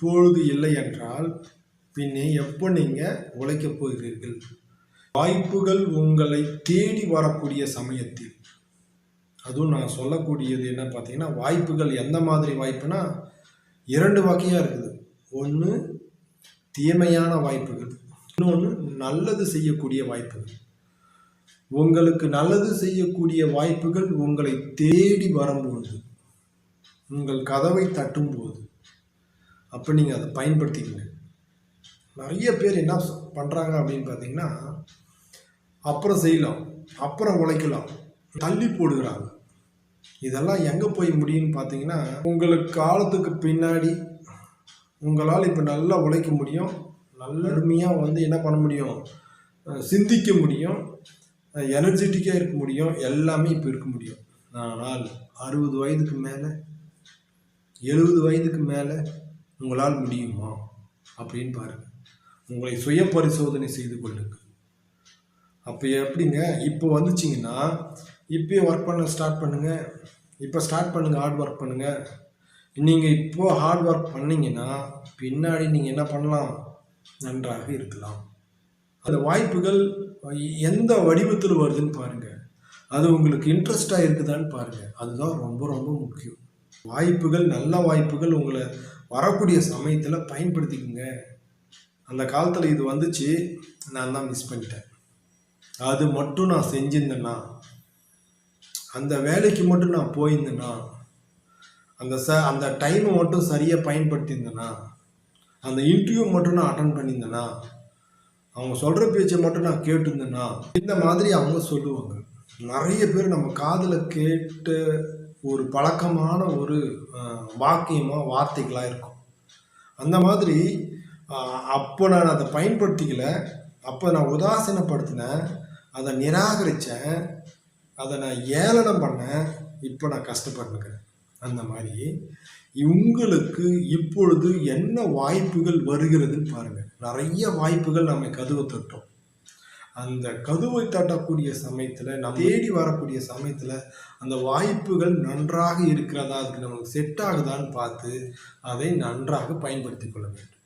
இப்பொழுது இல்லை என்றால் பின்னே எப்போ நீங்கள் உழைக்கப் போகிறீர்கள்? வாய்ப்புகள் உங்களை தேடி வரக்கூடிய சமயத்தில். அதுவும் நான் சொல்லக்கூடியது என்ன பார்த்தீங்கன்னா வாய்ப்புகள் எந்த மாதிரி வாய்ப்புனா இரண்டு வகையாக இருக்குது. ஒன்று தீமையான வாய்ப்புகள். இன்னொன்று நல்லது செய்யக்கூடிய வாய்ப்புகள். உங்களுக்கு நல்லது செய்யக்கூடிய வாய்ப்புகள் உங்களை தேடி வரும்பொழுது உங்கள் கதவை தட்டும்போது அப்போ நீங்கள் அதை பயன்படுத்திக்கங்க. நிறைய பேர் என்ன பண்ணுறாங்க அப்படின்னு பார்த்தீங்கன்னா அப்புறம் செய்யலாம் அப்புறம் உழைக்கலாம் தள்ளி போடுகிறாங்க. இதெல்லாம் எங்கே போய் முடியும்னு பார்த்தீங்கன்னா உங்களுக்கு காலத்துக்கு பின்னாடி உங்களால் இப்போ நல்லா உழைக்க முடியும் நல்ல அருமையாக வந்து என்ன பண்ண முடியும் சிந்திக்க முடியும் எனர்ஜெட்டிக்காக இருக்க முடியும் எல்லாமே இப்போ இருக்க முடியும். ஆனால் அறுபது வயதுக்கு மேலே எழுபது வயதுக்கு மேலே உங்களால் முடியுமா? அப்படின்னு பாருங்கள் உங்களை சுய பரிசோதனை செய்து கொள்ளுங்கள் அப்போ எப்படிங்க? இப்போ வந்துச்சிங்கன்னா இப்போயே ஒர்க் பண்ண ஸ்டார்ட் பண்ணுங்கள் இப்போ ஸ்டார்ட் பண்ணுங்கள் ஹார்ட் ஒர்க் பண்ணுங்கள் நீங்கள் இப்போ ஹார்ட் ஒர்க் பண்ணீங்கன்னா பின்னாடி நீங்கள் என்ன பண்ணலாம்? நன்றாக இருக்கலாம். அந்த வாய்ப்புகள் எந்த வடிவத்தில் வருதுன்னு பாருங்கள் அது உங்களுக்கு இன்ட்ரெஸ்டாக இருக்குதான்னு பாருங்கள் அதுதான் ரொம்ப ரொம்ப முக்கியம். வாய்ப்புகள் நல்ல வாய்ப்புகள் உங்களை வரக்கூடிய சமயத்தில் பயன்படுத்திக்கங்க. அந்த காலத்தில் இது வந்துச்சு நான் தான் மிஸ் பண்ணிட்டேன். அது மட்டும் நான் செஞ்சிருந்தேன்னா அந்த வேலைக்கு மட்டும் நான் போயிருந்தேன்னா அந்த ச அந்த டைமை மட்டும் சரியாக பயன்படுத்தியிருந்தேன்னா அந்த இன்டர்வியூ மட்டும் நான் அட்டன் பண்ணியிருந்தேன்னா அவங்க சொல்கிற பேச்சை மட்டும் நான் கேட்டிருந்தேன்னா இந்த மாதிரி அவங்க சொல்லுவாங்க. நிறைய பேர் நம்ம காதில் கேட்டு ஒரு பழக்கமான ஒரு வாக்கியமாக வார்த்தைகளாக இருக்கும். அந்த மாதிரி அப்போ நான் அதை பயன்படுத்திக்கல. அப்போ நான் உதாசீனப்படுத்தினேன். அதை நிராகரித்தேன் அதை நான் ஏளனம் பண்ணேன். இப்போ நான் கஷ்டப்பட்டுருக்கிறேன் அந்த மாதிரி உங்களுக்கு இப்பொழுது என்ன வாய்ப்புகள் வருகிறதுன்னு பாருங்கள் நிறைய வாய்ப்புகள் நம்ம கதவை தட்டோம். அந்த கதுவை தட்டக்கூடிய சமயத்தில் நம்ம தேடி வரக்கூடிய சமயத்தில் அந்த வாய்ப்புகள் நன்றாக இருக்கிறதா அதுக்கு நமக்கு செட் ஆகுதான்னு பார்த்து அதை நன்றாக பயன்படுத்திக் கொள்ள வேண்டும்.